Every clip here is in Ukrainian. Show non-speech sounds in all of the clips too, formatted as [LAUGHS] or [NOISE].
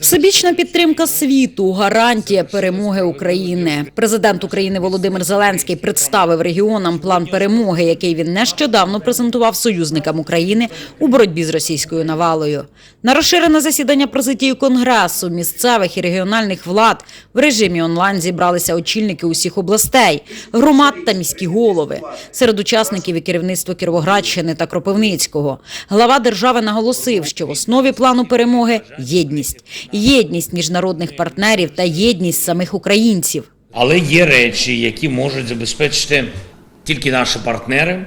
Всебічна підтримка світу гарантія перемоги України. Президент України Володимир Зеленський представив регіонам план перемоги, який він нещодавно презентував союзникам України у боротьбі з російською навалою. На розширене засідання президії конгресу місцевих і регіональних влад в режимі онлайн зібралися очільники усіх областей, громад та міські голови. Серед учасників і керівництво Кіровоградщини та Кропивницького. Глава держави наголосив, що в основі плану перемоги єдність, єдність міжнародних партнерів та єдність самих українців. Але є речі, які можуть забезпечити тільки наші партнери.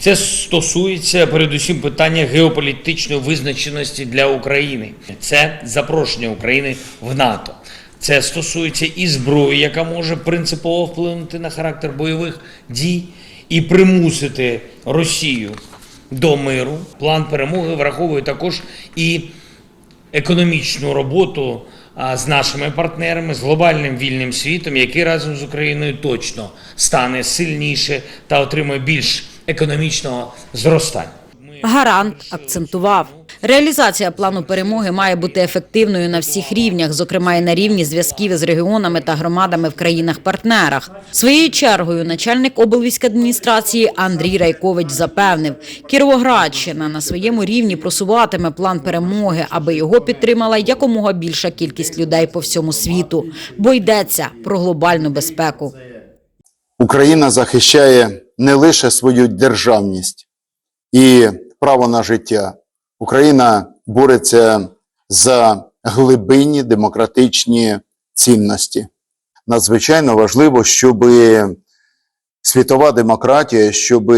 Це стосується передусім питання геополітичної визначеності для України. Це запрошення України в НАТО. Це стосується і зброї, яка може принципово вплинути на характер бойових дій і примусити Росію до миру. План перемоги враховує також і економічну роботу з нашими партнерами, з глобальним вільним світом, який разом з Україною точно стане сильніше та отримує більш економічного зростання. Гарант акцентував. Реалізація плану перемоги має бути ефективною на всіх рівнях, зокрема і на рівні зв'язків із регіонами та громадами в країнах-партнерах. Своєю чергою начальник облвійськадміністрації Андрій Райкович запевнив, Кіровоградщина на своєму рівні просуватиме план перемоги, аби його підтримала якомога більша кількість людей по всьому світу, бо йдеться про глобальну безпеку. Україна захищає не лише свою державність і право на життя. Україна бореться за глибинні демократичні цінності. Надзвичайно важливо, щоб світова демократія, щоб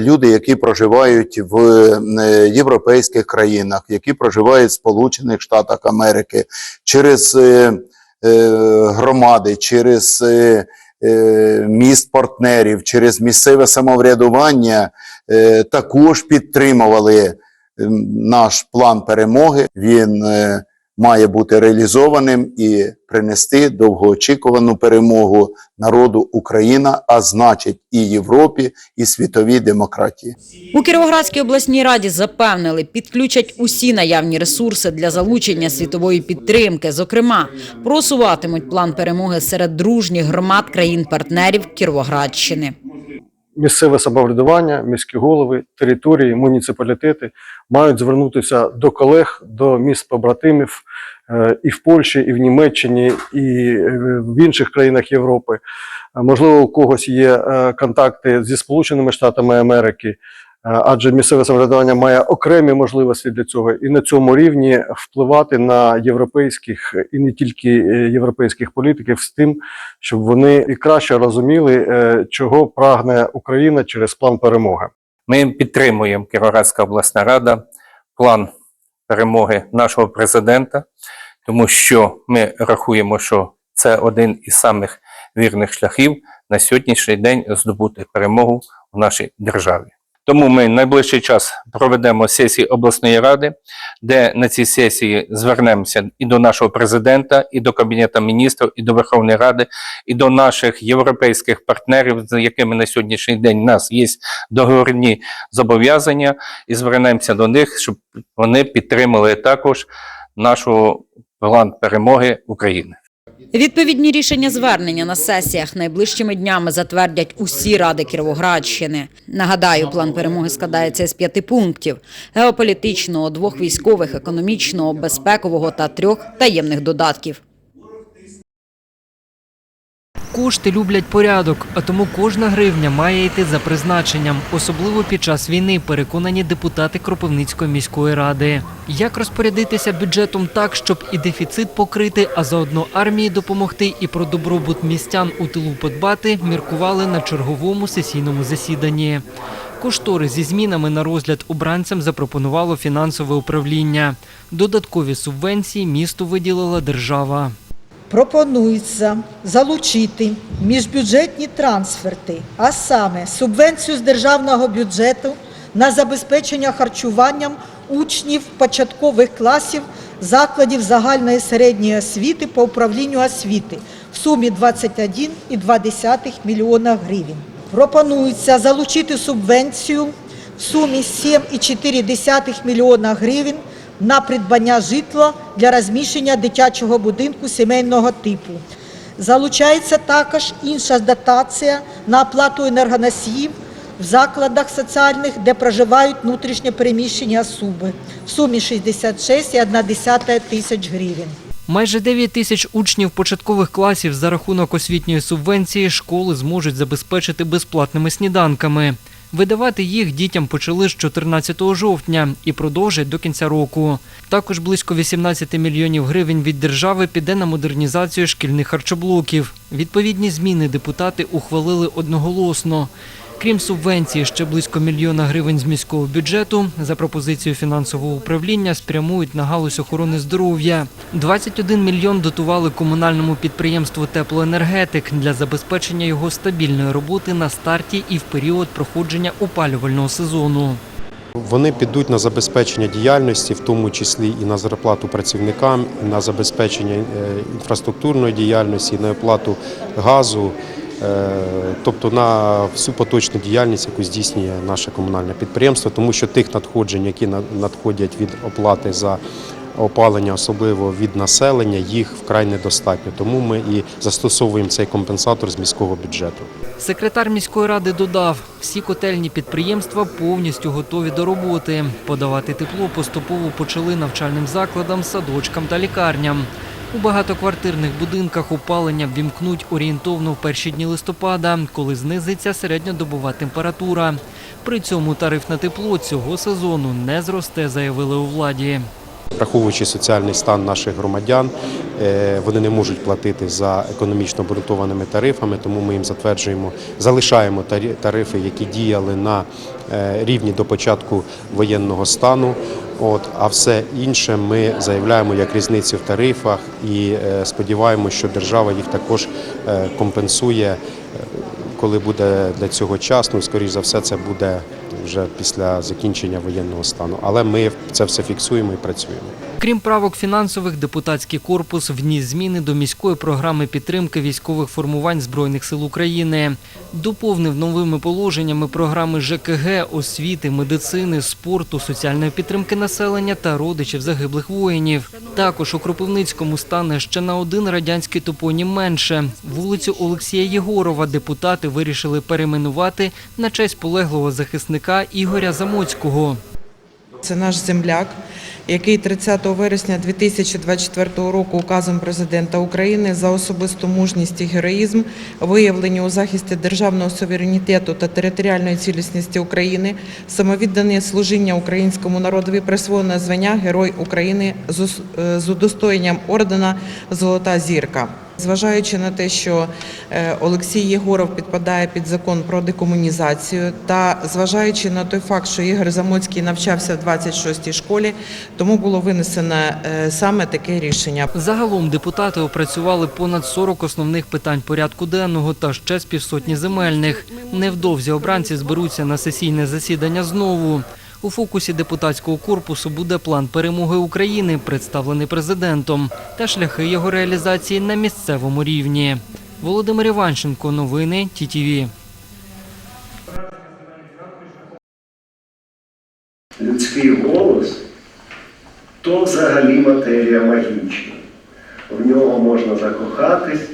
люди, які проживають в е, європейських країнах, які проживають в Сполучених Штатах Америки, через е, е, громади, через е, е, міст партнерів, через місцеве самоврядування е, також підтримували е, наш план перемоги. Він е, має бути реалізованим і принести довгоочікувану перемогу народу Україна, а значить і Європі, і світовій демократії. У Кіровоградській обласній раді запевнили, підключать усі наявні ресурси для залучення світової підтримки. Зокрема, просуватимуть план перемоги серед дружніх громад країн-партнерів Кіровоградщини. Місцеве самоврядування, міські голови, території, муніципалітети мають звернутися до колег, до міст побратимів е, і в Польщі, і в Німеччині, і е, в інших країнах Європи. Можливо, у когось є е, контакти зі Сполученими Штатами Америки, е, адже місцеве самоврядування має окремі можливості для цього, і на цьому рівні впливати на європейських і не тільки е, європейських політиків з тим, щоб вони і краще розуміли, е, чого прагне Україна через план перемоги. Ми підтримуємо Кіровоградська обласна рада, план перемоги нашого президента, тому що ми рахуємо, що це один із самих вірних шляхів на сьогоднішній день здобути перемогу в нашій державі. Тому ми найближчий час проведемо сесії обласної ради, де на цій сесії звернемося і до нашого президента, і до Кабінету міністрів, і до Верховної Ради, і до наших європейських партнерів, з якими на сьогоднішній день у нас є договірні зобов'язання, і звернемося до них, щоб вони підтримали також нашу план перемоги України. Відповідні рішення звернення на сесіях найближчими днями затвердять усі ради Кіровоградщини. Нагадаю, план перемоги складається з п'яти пунктів: геополітичного, двох військових, економічного, безпекового та трьох таємних додатків. Кошти люблять порядок, а тому кожна гривня має йти за призначенням, особливо під час війни, переконані депутати Кропивницької міської ради. Як розпорядитися бюджетом так, щоб і дефіцит покрити, а заодно армії допомогти і про добробут містян у тилу подбати, міркували на черговому сесійному засіданні. Кошторис зі змінами на розгляд обранцям запропонувало фінансове управління. Додаткові субвенції місту виділила держава. Пропонується залучити міжбюджетні трансферти, а саме субвенцію з державного бюджету на забезпечення харчуванням учнів початкових класів закладів загальної середньої освіти по управлінню освіти в сумі 21,2 мільйона гривень. Пропонується залучити субвенцію в сумі 7,4 мільйона гривень на придбання житла для розміщення дитячого будинку сімейного типу. Залучається також інша дотація на оплату енергоносіїв в закладах соціальних, де проживають внутрішньо переміщені особи в сумі 66,1 тисяч гривень. Майже 9 тисяч учнів початкових класів за рахунок освітньої субвенції школи зможуть забезпечити безплатними сніданками. Видавати їх дітям почали з 14 жовтня і продовжать до кінця року. Також близько 18 мільйонів гривень від держави піде на модернізацію шкільних харчоблоків. Відповідні зміни депутати ухвалили одноголосно. Крім субвенції, ще близько мільйона гривень з міського бюджету за пропозицією фінансового управління спрямують на галузь охорони здоров'я. 21 мільйон дотували комунальному підприємству теплоенергетик для забезпечення його стабільної роботи на старті і в період проходження опалювального сезону. Вони підуть на забезпечення діяльності, в тому числі і на зарплату працівникам, і на забезпечення е, інфраструктурної діяльності, і на оплату газу, тобто на всю поточну діяльність, яку здійснює наше комунальне підприємство, тому що тих надходжень, які надходять від оплати за опалення, особливо від населення, їх вкрай недостатньо. Тому ми і застосовуємо цей компенсатор з міського бюджету. Секретар міської ради додав, всі котельні підприємства повністю готові до роботи. Подавати тепло поступово почали навчальним закладам, садочкам та лікарням. У багатоквартирних будинках опалення ввімкнуть орієнтовно в перші дні листопада, коли знизиться середньодобова температура. При цьому тариф на тепло цього сезону не зросте, заявили у владі. Враховуючи соціальний стан наших громадян, е, вони не можуть платити за економічно обґрунтованими тарифами, тому ми їм затверджуємо, залишаємо тарифи, які діяли на е, рівні до початку воєнного стану. От, а все інше ми заявляємо як різниці в тарифах і е, сподіваємося, що держава їх також е, компенсує, е, коли буде для цього час. Ну, скоріш за все, це буде вже після закінчення воєнного стану. Але ми це все фіксуємо і працюємо. Крім правок фінансових, депутатський корпус вніс зміни до міської програми підтримки військових формувань Збройних сил України. Доповнив новими положеннями програми ЖКГ, освіти, медицини, спорту, соціальної підтримки населення та родичів загиблих воїнів. Також у Кропивницькому стане ще на один радянський топонім менше. Вулицю Олексія Єгорова депутати вирішили перейменувати на честь полеглого захисника Ігоря Замоцького. Це наш земляк, який 30 вересня 2024 року указом президента України за особисту мужність і героїзм, виявлені у захисті державного суверенітету та територіальної цілісності України, самовіддане служіння українському народові присвоєне звання Герой України з е, удостоєнням ордена Золота зірка. Зважаючи на те, що е, Олексій Єгоров підпадає під закон про декомунізацію, та зважаючи на той факт, що Ігор Замоцький навчався в 26-й школі, тому було винесено е, саме таке рішення. Загалом депутати опрацювали понад 40 основних питань порядку денного та ще з півсотні земельних. Невдовзі обранці зберуться на сесійне засідання знову. У фокусі депутатського корпусу буде план перемоги України, представлений президентом, та шляхи його реалізації на місцевому рівні. Володимир Іванченко, новини ТІТІВІ. людський голос то взагалі матерія магічна. В нього можна закохатись,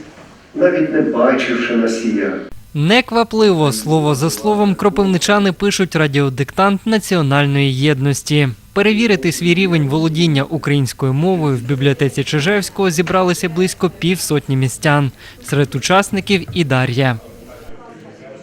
навіть не бачивши носія. Неквапливо слово за словом кропивничани пишуть радіодиктант національної єдності. Перевірити свій рівень володіння українською мовою в бібліотеці Чижевського зібралися близько півсотні містян. Серед учасників і Дар'я.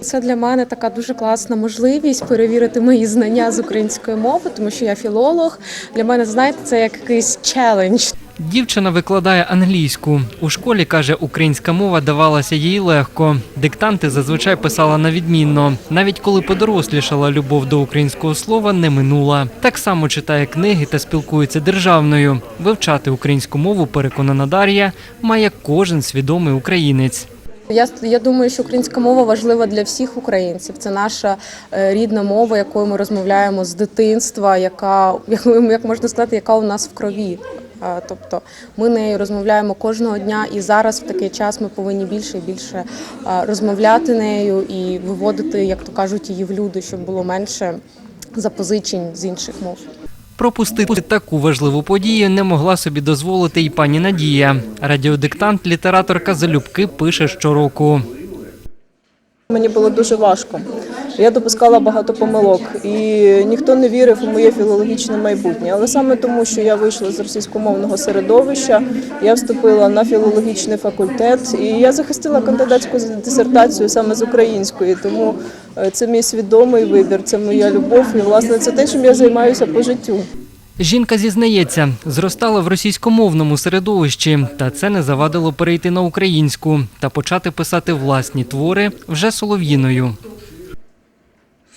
Це для мене така дуже класна можливість перевірити мої знання з української мови, тому що я філолог. Для мене, знаєте, це як якийсь челендж. Дівчина викладає англійську. У школі каже, українська мова давалася їй легко. Диктанти зазвичай писала на відмінно. Навіть коли подорослішала, любов до українського слова не минула. Так само читає книги та спілкується державною. Вивчати українську мову, переконана Дар'я, має кожен свідомий українець. Я, я думаю, що українська мова важлива для всіх українців. Це наша е, рідна мова, якою ми розмовляємо з дитинства, яка [LAUGHS] як, як можна сказати, яка у нас в крові. Е, Тобто ми нею розмовляємо кожного дня, і зараз в такий час ми повинні більше і більше е, розмовляти нею і виводити, як то кажуть, її в люди, щоб було менше запозичень з інших мов. Пропустити таку важливу подію не могла собі дозволити й пані Надія. Радіодиктант літераторка залюбки пише щороку. Мені було дуже важко. Я допускала багато помилок, і ніхто не вірив у моє філологічне майбутнє. Але саме тому, що я вийшла з російськомовного середовища, я вступила на філологічний факультет, і я захистила кандидатську дисертацію саме з української. Тому е, це мій свідомий вибір, це моя любов, і власне це те, чим я займаюся по життю. Жінка зізнається, зростала в російськомовному середовищі, та це не завадило перейти на українську та почати писати власні твори вже солов'їною.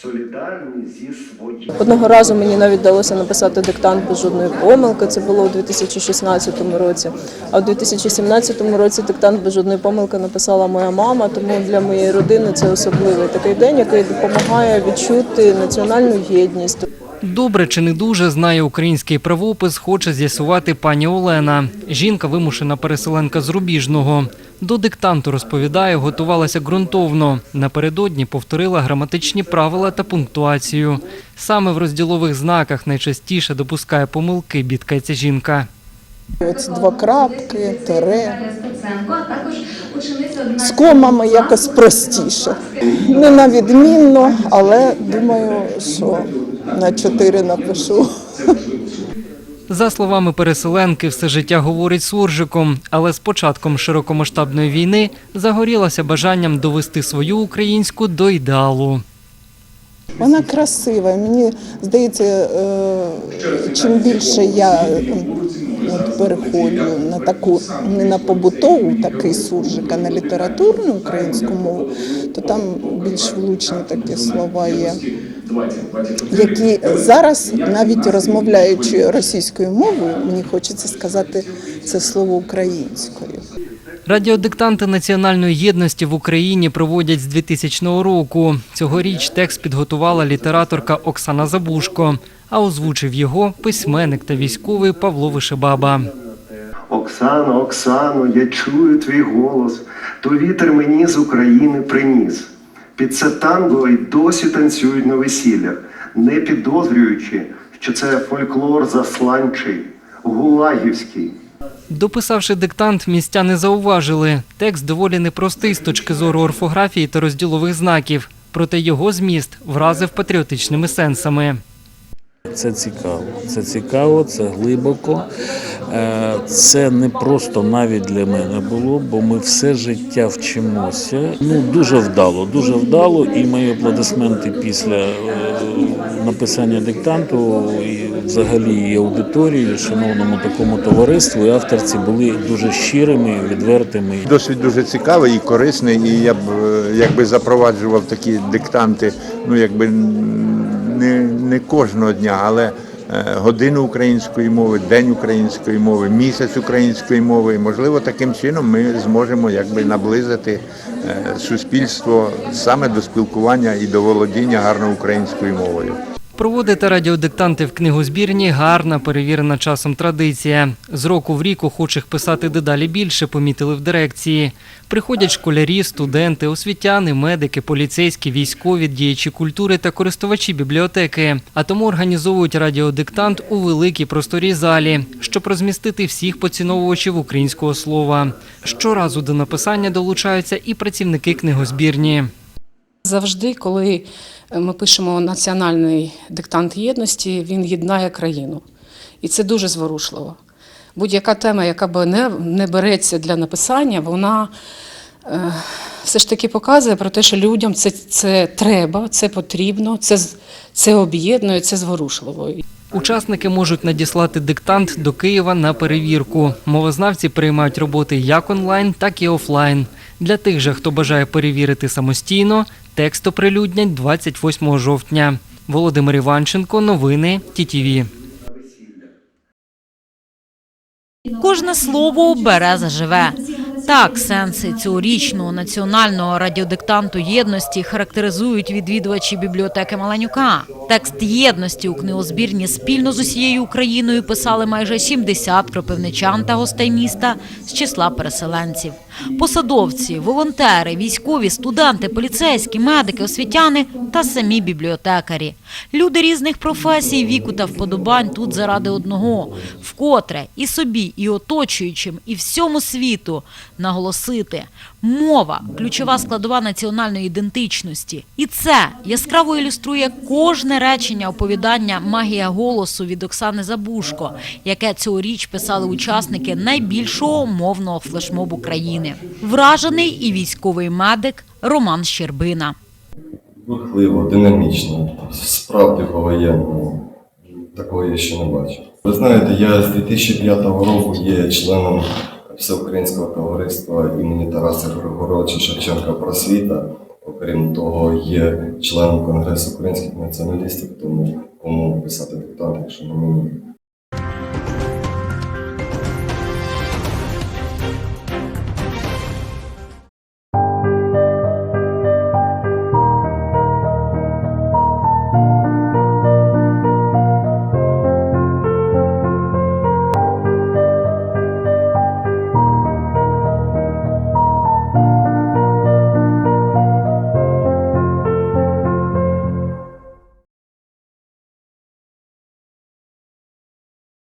Солідарні зі своїм. Одного разу мені навіть вдалося написати диктант без жодної помилки. Це було у 2016 році. А у 2017 році диктант без жодної помилки написала моя мама. Тому для моєї родини це особливий такий день, який допомагає відчути національну єдність. Добре чи не дуже знає український правопис, хоче з'ясувати пані Олена. Жінка вимушена переселенка з Рубіжного. До диктанту розповідає, готувалася ґрунтовно. Напередодні повторила граматичні правила та пунктуацію. Саме в розділових знаках найчастіше допускає помилки, бідкається жінка. Ось два крапки, тире. З комами якось простіше. Не на відмінно, але думаю, що на чотири напишу. За словами переселенки, все життя говорить суржиком, але з початком широкомасштабної війни загорілася бажанням довести свою українську до ідеалу. Вона красива. Мені здається, е, чим більше я от переходжу на таку, не на побутову такий суржик, а на літературну українську мову, то там більш влучні такі слова є. Які зараз, навіть розмовляючи російською мовою, мені хочеться сказати це слово українською. Радіодиктанти національної єдності в Україні проводять з 2000 року. Цьогоріч текст підготувала літераторка Оксана Забушко, а озвучив його письменник та військовий Павло Вишебаба. Оксано, Оксано, я чую твій голос, то вітер мені з України приніс. Під це танго й досі танцюють на весіллях, не підозрюючи, що це фольклор засланчий, гулагівський. Дописавши диктант, містяни зауважили. Текст доволі непростий з точки зору орфографії та розділових знаків. Проте його зміст вразив патріотичними сенсами. Це цікаво. Це цікаво, це глибоко. Е, Це не просто навіть для мене було, бо ми все життя вчимося. Ну дуже вдало, дуже вдало. І мої аплодисменти після е, написання диктанту і взагалі і аудиторії, шановному такому товариству і авторці були дуже щирими, відвертими. Досвід дуже цікавий і корисний, і я б е, якби запроваджував такі диктанти, ну якби не, не кожного дня, але е, годину української мови, день української мови, місяць української мови. І, можливо, таким чином ми зможемо якби наблизити е, суспільство саме до спілкування і до володіння гарно українською мовою. Проводити радіодиктанти в книгозбірні гарна, перевірена часом традиція. З року в рік охочих писати дедалі більше, помітили в дирекції. Приходять школярі, студенти, освітяни, медики, поліцейські, військові, діячі культури та користувачі бібліотеки. А тому організовують радіодиктант у великій просторій залі, щоб розмістити всіх поціновувачів українського слова. Щоразу до написання долучаються і працівники книгозбірні. Завжди, коли е, ми пишемо національний диктант єдності, він єднає країну. І це дуже зворушливо. Будь-яка тема, яка б не, не береться для написання, вона е, все ж таки показує про те, що людям це, це треба, це потрібно, це, це об'єднує, це зворушливо. Учасники можуть надіслати диктант до Києва на перевірку. Мовознавці приймають роботи як онлайн, так і офлайн. Для тих же, хто бажає перевірити самостійно, текст оприлюднять 28 жовтня. Володимир Іванченко, новини ТІТІВІ. Кожне слово бере заживе. Так, сенси цьогорічного національного радіодиктанту єдності характеризують відвідувачі бібліотеки Маленюка. Текст єдності у книгозбірні спільно з усією Україною писали майже 70 кропивничан та гостей міста з числа переселенців. Посадовці, волонтери, військові, студенти, поліцейські, медики, освітяни та самі бібліотекарі. Люди різних професій, віку та вподобань тут заради одного – вкотре і собі, і оточуючим, і всьому світу наголосити. Мова – ключова складова національної ідентичності. І це яскраво ілюструє кожне речення оповідання «Магія голосу» від Оксани Забушко, яке цьогоріч писали учасники найбільшого мовного флешмобу країни. Вражений і військовий медик Роман Щербина. бурхливо, динамічно, справді по-воєнному. Такого я ще не бачив. Ви знаєте, я з 2005 року є членом Всеукраїнського товариства імені Тараса Григоровича Шевченка просвіта. Окрім того, є членом Конгресу українських націоналістів, тому кому писати диктант, якщо не мені.